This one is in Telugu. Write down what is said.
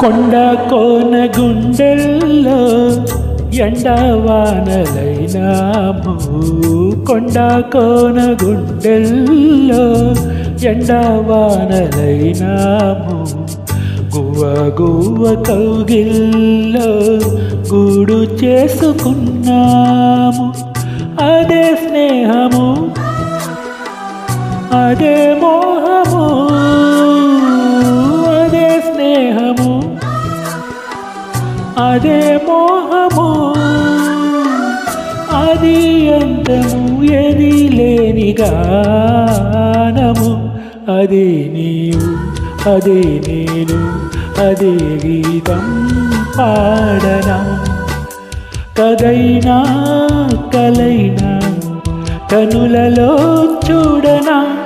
కొండ కోన గుండెల్లో ఎండవానలైనాము కొండ కోన గుండెల్లో ఎండవానలైనాము గువ్వ గువ్వ కౌగిల్లో గూడు చేసుకున్నాము. అదే స్నేహము అదే మోహ అదే మోహము. అది అంతము ఎది లేని గానము. అదే నీవు అది నేను అదే గీతం పాడనా. కదైనా కలైనా కనులలో చూడనా.